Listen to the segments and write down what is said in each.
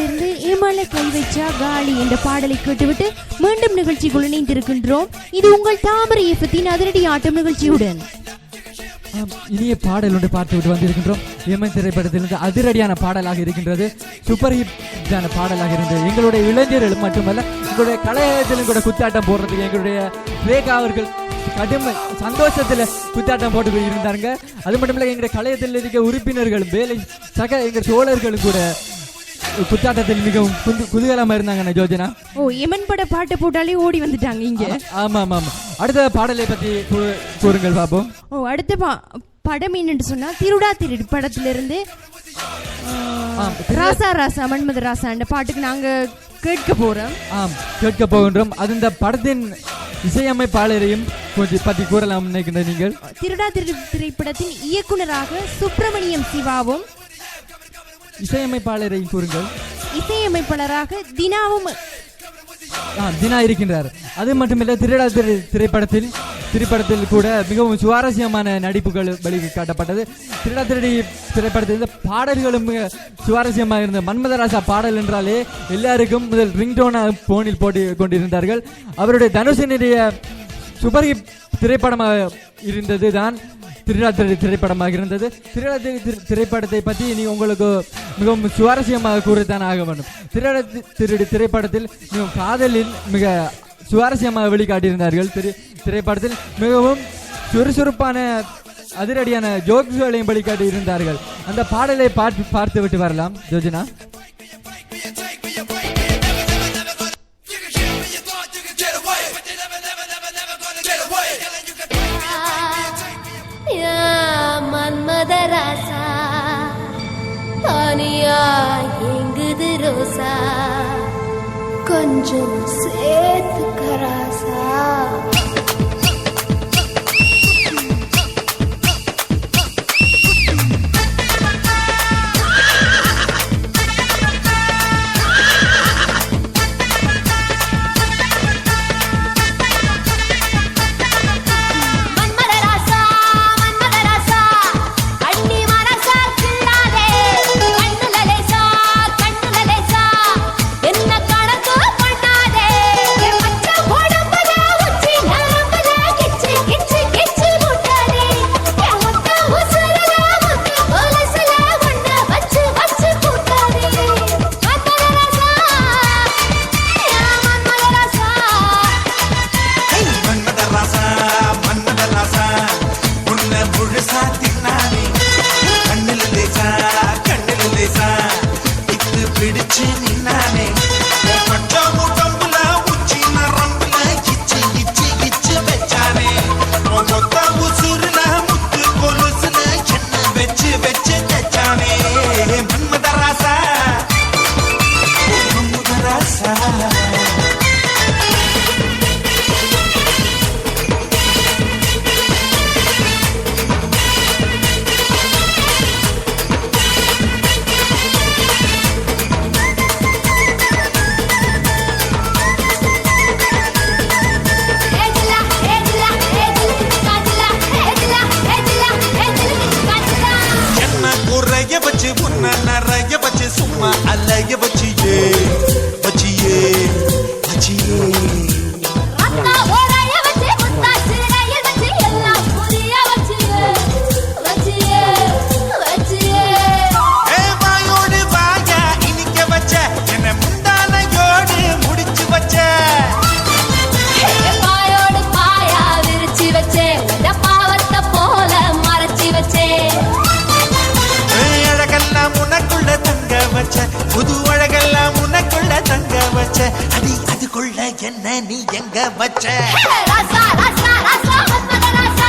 இருந்து இமலை கை வச்சா காலி என்ற பாடலை கேட்டுவிட்டு மீண்டும் நிகழ்ச்சிக்குள் இணைந்திருக்கின்றோம். இது உங்கள் தாமரை இயக்கத்தின் அதிரடி ஆட்டம் நிகழ்ச்சியுடன். இனிய பாடல் ஒன்று பார்த்துவிட்டு வந்திருக்கின்றோம். இமன் திரைப்படத்திலிருந்து அதிரடியான பாடலாக இருக்கின்றது. சூப்பர் ஹிட்டான பாடலாக இருந்தது. எங்களுடைய இளைஞர்கள் மட்டுமல்ல எங்களுடைய கலையத்திலும் கூட குத்தாட்டம் போடுறதுக்கு எங்களுடைய ரேகா அவர்கள் கடுமை சந்தோஷத்தில் குத்தாட்டம் போட்டு இருந்தாங்க அது மட்டும் இல்லை எங்களுடைய கலையத்தில் இருக்க உறுப்பினர்களும் வேலை சக எங்கள் தோழர்களும் கூட குத்தாட்டத்தில் மிகவும் குது குதூகலமா இருந்தாங்க ஜோஜனா. ஓ எமன் பட பாட்டை போட்டாலே ஓடி வந்துட்டாங்க இங்க. ஆமா ஆமா ஆமா அடுத்த பாடலை கூ- கூறுங்கள் பாப்போம். ஓ அடுத்த பா- படம் என்னன்னு சொன்னா திருடா திருடு படத்திலிருந்து ஆ, ஆம், ராசா ராசா மன்மத ராசா அந்த பாட்டுக்கு நாங்க கேட்க போறோம். ஆம் கேட்க போகின்றோம். அது இந்த படத்தின் இசையமைப்பாளரையும் கொஞ்சம் பற்றி கூறலாம் நினைக்கின்ற நீங்கள் திருடா திருடு திரைப்படத்தின் இயக்குனராக சுப்பிரமணியம் சிவாவும் இசையமைப்பாளரையும் கூறுங்கள். இசையமைப்பாளராக தினாவும் ஆ தினா இருக்கின்றார். அது மட்டுமில்ல திருடா திரு திரைப்படத்தில் திரைப்படத்தில் கூட மிகவும் சுவாரஸ்யமான நடிப்புகள் வெளி காட்டப்பட்டது. திருடா திருடி திரைப்படத்தில் இருந்த பாடல்களும் மிக சுவாரஸ்யமாக இருந்த மன்மதராசா பாடல் என்றாலே எல்லாருக்கும் முதல் ரிங்டோனா போனில் போட்டு கொண்டிருந்தார்கள். அவருடைய தனுஷனுடைய சூப்பர் ஹிட் திரைப்படமாக இருந்தது தான் திருடா திரைப்படமாக இருந்தது திருடா திரைப்படத்தை பற்றி நீ உங்களுக்கு மிகவும் சுவாரஸ்யமாக கூறித்தான் ஆக வேண்டும். திருடா திருடி திரைப்படத்தில் மிகவும் காதலில் மிக சுவாரஸ்யமாக வெளிக்காட்டியிருந்தார்கள். திரு திரைப்படத்தில் மிகவும் சுறுசுறுப்பான அதிரடியான ஜோக்ஸ்களையும் வெளிக்காட்டி இருந்தார்கள் அந்த பாடலை பார்த்து பார்த்து விட்டு வரலாம். ஜோஜனா? கொஞ்சம் சேர்த்துக்க ராசா Yeah. வச்ச? அடி அது கொள்ள என்ன நீ எங்க வச்ச? ராசா ராசா ராசா மன்மத ராசா.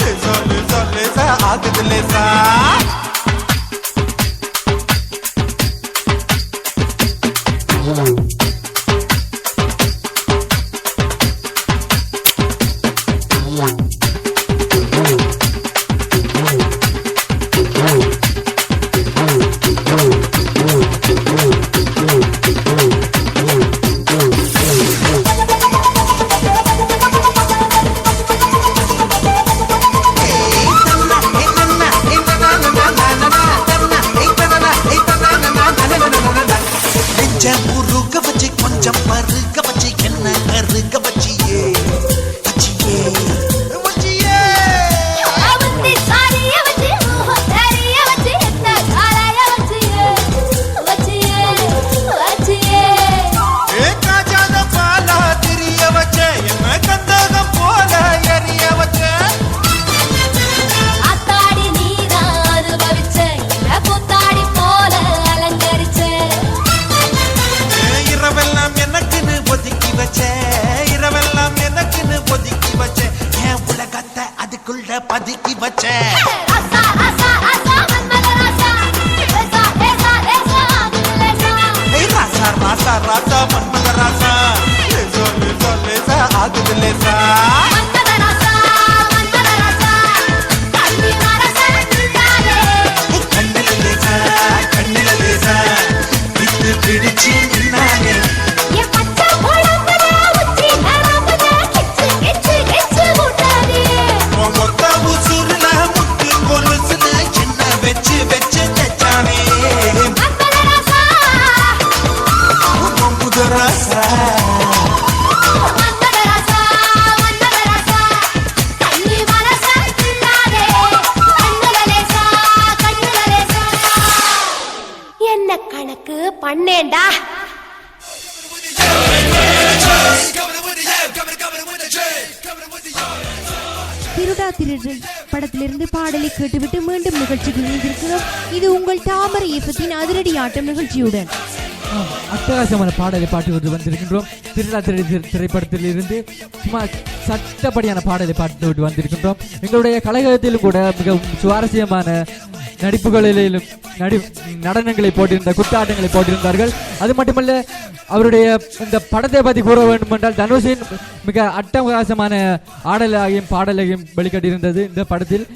லேசா. லேசா லேசா ஆகுது லேசா. Yeah. என்ன கணக்கு? பண்ணேண்டா திருடா திருடு. படத்திலிருந்து பாடலை கேட்டுவிட்டு மீண்டும் நிகழ்ச்சிக்குள் இணைந்திருக்கிறோம். இது உங்கள் தாமரை இயக்கத்தின் அதிரடி ஆட்டம் நிகழ்ச்சியுடன். அட்டகாசமான பாடலை பாட்டு வந்திருக்கின்றோம். திருடா திரை திரை- திரைப்படத்தில் இருந்து சும்மா சட்டப்படியான பாடலை பாட்டு கொண்டு வந்திருக்கின்றோம். எங்களுடைய கழகத்திலும் கூட மிகவும் சுவாரஸ்யமான நடிப்புகளிலும் நடி நடனங்களை போட்டிருந்த குத்தாட்டங்களை போட்டிருந்தார்கள். அது மட்டுமல்ல அவருடைய இந்த படத்தை பற்றி கூற வேண்டும் என்றால் தனுஷின் மிக அட்டகாசமான ஆடலாகியும் பாடலையும் வெளிக்காட்டியிருந்தது இந்த படத்தில்.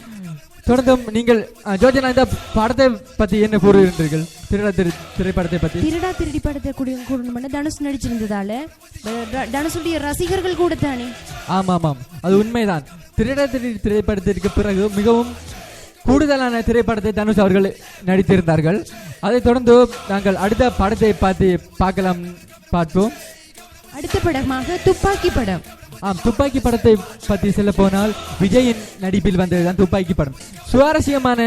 தொடர்ந்தும் நீங்கள் ஜோஜனா இந்த படத்தை பற்றி என்ன கூறுகின்றீர்கள் திருடா திரை திரைப்படத்தை பற்றி திருடா திருடி படத்தை கூடணும் தனுஷ் நடிச்சிருந்ததால தனுஷுடைய ரசிகர்கள் கூட தானே. ஆமாம் ஆமாம் அது உண்மைதான். திருடா திரை திரைப்படத்திற்கு பிறகு மிகவும் கூடுதலான திரைப்படத்தை தனுஷ் அவர்கள் நடித்திருந்தார்கள். அதைத் தொடர்ந்து நாங்கள் அடுத்த படத்தை பார்த்து பார்க்கலாம் பார்ப்போம். அடுத்த படமாக துப்பாக்கி படம். ஆம் துப்பாக்கி படத்தை பற்றி சொல்ல போனால் விஜயின் நடிப்பில் வந்ததுதான் துப்பாக்கி படம். சுவாரஸ்யமான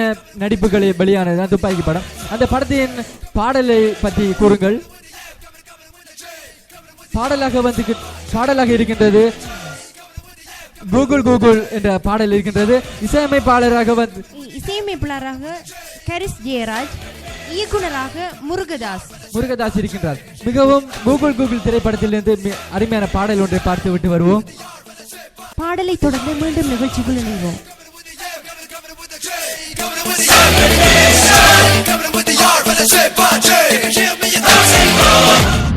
நடிப்புகளில் வெளியானதுதான் துப்பாக்கி படம். அந்த படத்தின் பாடலை பற்றி கூறுங்கள். பாடலாக வந்து பாடலாக இருக்கின்றது கூகுள் கூகுள் என்ற பாடல் இருக்கின்றது இசையமைப்பாளராக வந்து இசையமைப்பாளராக கரிஸ் ஜெயராஜ் இயக்குனராக முருகதாஸ் முருகதாஸ் இருக்கின்றார் மிகவும் கூகுள் கூகுள் திரைப்படத்திலிருந்து அருமையான பாடல் ஒன்றை பார்த்து விட்டு வருவோம் பாடலை தொடர்ந்து மீண்டும் நிகழ்ச்சிக்குள் இணைவோம் Hold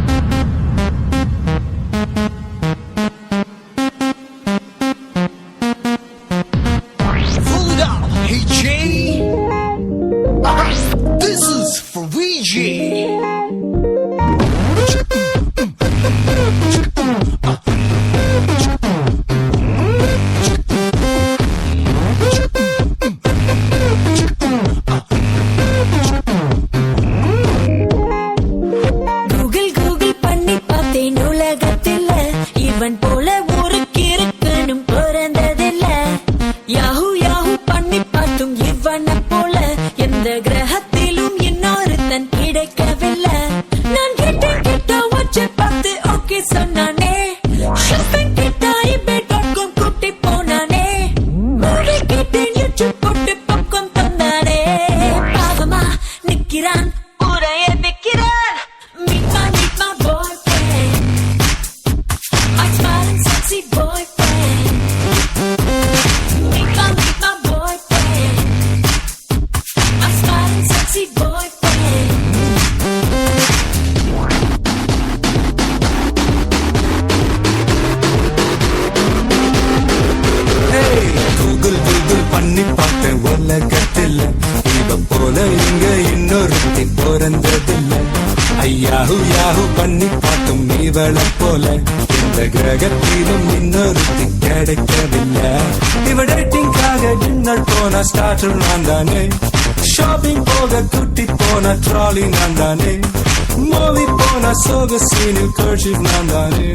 பண்ணி பார்த்தும் இவளை போல. இந்த கிரகத்திலும் இன்னொருத்தி கிடைக்கவில்லை. இவ டேட்டிங்காக டின்னர் போன ஸ்டார்டர் நான் தானே. ஷாப்பிங் போக குட்டி போன ட்ராலி நான் தானே. மூவி போன சோக சீனில் கழிச்சு நான் தானே.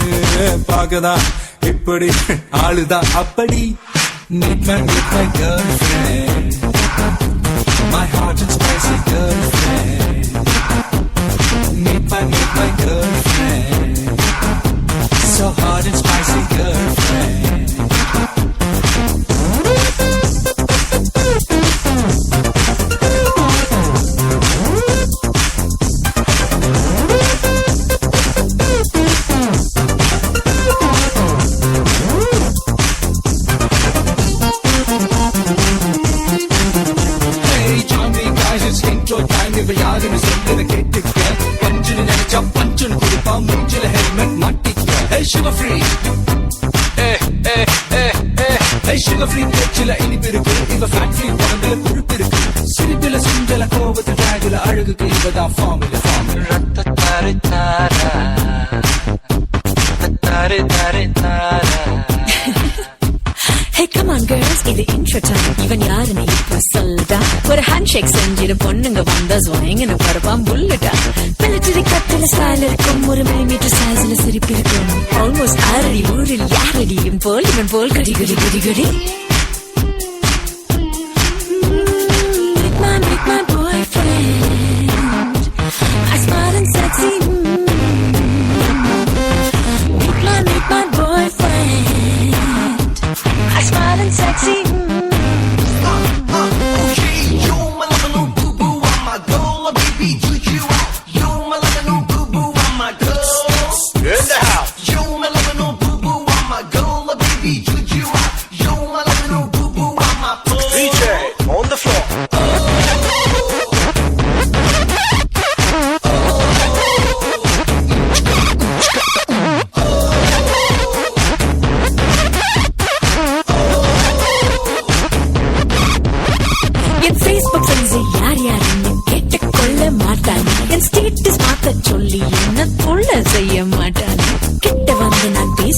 பார்க்கதான் இப்படி ஆளுதான் அப்படி. Meet my, meet my girlfriend. My heart is spicy girlfriend. Intro time இவ யாருன்னு சொல்லுற கேட்டுக்க. பஞ்சுன்னு நினைச்சா பஞ்சுன்னு கொடுப்பா. மூஞ்சில ஹெல்மெட் மாட்டிக்க. Hey sugar free hey sugar free பேச்சில இனிப்பு இருக்கு. இவ ஃபேட் ஃப்ரீ உடம்புல கொழுப்பு இருக்கு. சிரிப்பில சுண்டல கோபத்து டேகுல அழகுக்கு இவதான் ஃபார்முல ஃபார்முல ரத்த தாரை தாரா. தாரை தாரை தாரா. கம் ஆன் கேர்ள்ஸ் இது இன்ட்ரோ டைம் இவன் யாருன்னு இப்ப சொல்லுடா ஒரு ஹேண்ட் ஷேக் செஞ்சிரு பொண்ணுங்க வந்தா ஸ்வாங்கன்னு பரவாம் புல்லட்டா மிலிட்டரி கட்டில ஸ்டைல் இருக்கும். ஒரு மில்லிமீட்டர் சைஸ்ல சிரிப்பு இருக்கும். ஆல்மோஸ்ட் ஆறடி ஊரில் யாரடியும் போல் இவன் போல் கடி கடி கடி கடி. see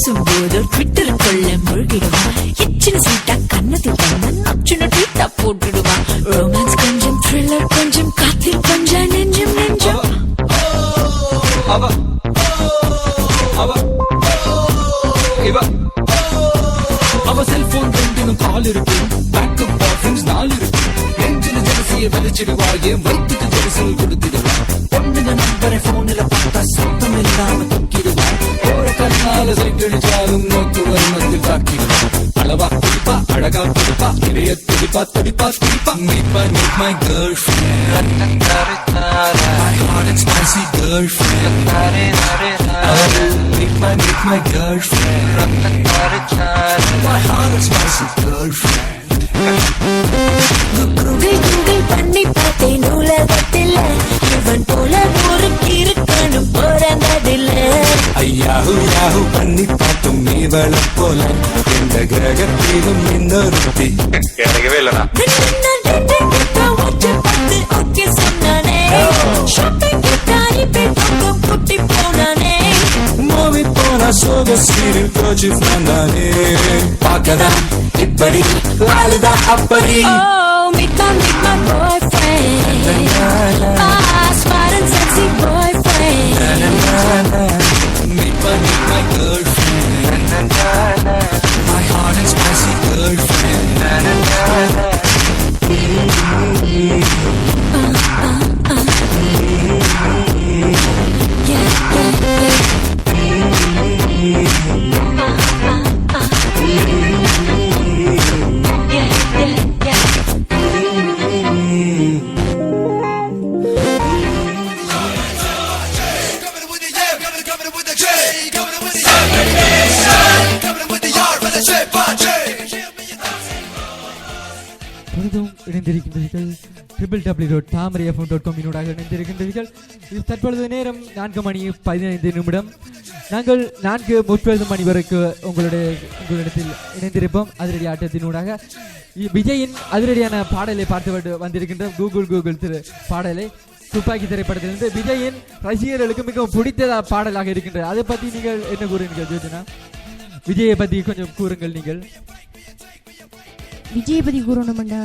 பேசும் போது ட்விட்டர் கொள்ள முழுகிடுவான். எச்சின சீட்டா கண்ணத்தில் கண்ண நச்சுன ட்வீட்டா போட்டுடுவான். ரோமான்ஸ் கொஞ்சம் த்ரில்லர் கொஞ்சம் காத்தில் கொஞ்சம் நெஞ்சம் நெஞ்சம். அவ அவ இவ அவ செல்போன் ரெண்டினும் கால் இருக்கும் பேக்கப் பாத்ரூம்ஸ் நாலு இருக்கும் நெஞ்சில ஜெலசிய விதைச்சிடுவா என் வயிற்றுக்கு ஜெலசல் கொடுத்துடுவா பொண்ணுங்க நம்பரை போனில் பார்த்தா சத்தம் இல்லாம கண்ணால சைக்கிழிச்சாலும் நோக்கு வருமத்தில் தாக்கி அளவா துடிப்பா அழகா துடிப்பா இளைய துடிப்பா துடிப்பா துடிப்பா. Meet my my girl my hot and spicy girlfriend. Meet my meet my girlfriend. My hot and spicy girlfriend. பண்ணி பார்த்தேன் இவன் போல ஒரு இருக்கணும் பிறந்ததில்லை. ஐயாஹு யாஹு பண்ணி பார்த்தும் இவளை போல. எந்த கிரகத்திலும் இன்னொருத்தி. கிடைக்கவே போனா சோக சீரில் கோச்சு வந்தானே பார்க்கதான் இப்படி அப்படி. Meet my, meet my my girlfriend. My heart is spicy girlfriend. FM dot இணைந்திருக்கின்றீர்கள். இது தற்பொழுது நேரம் நான்கு மணி பதினைந்து நிமிடம். நாங்கள் நான்கு முப்பது மணி வரைக்கும் உங்களுடைய உங்களிடத்தில் இணைந்திருப்போம். அதிரடி ஆட்டத்தினூடாக. விஜயின் அதிரடியான பாடலை பார்த்து வந்திருக்கின்ற கூகுள் கூகுள் திரு பாடலை. துப்பாக்கி திரைப்படத்திலிருந்து விஜயின் ரசிகர்களுக்கு மிகவும் பிடித்த பாடலாக இருக்கின்றது. அதை பற்றி நீங்கள் என்ன கூறுவீர்கள் ஜோஜனா விஜயை பற்றி கொஞ்சம் கூறுங்கள் நீங்கள். விஜய் பத்தி கூறணும்டா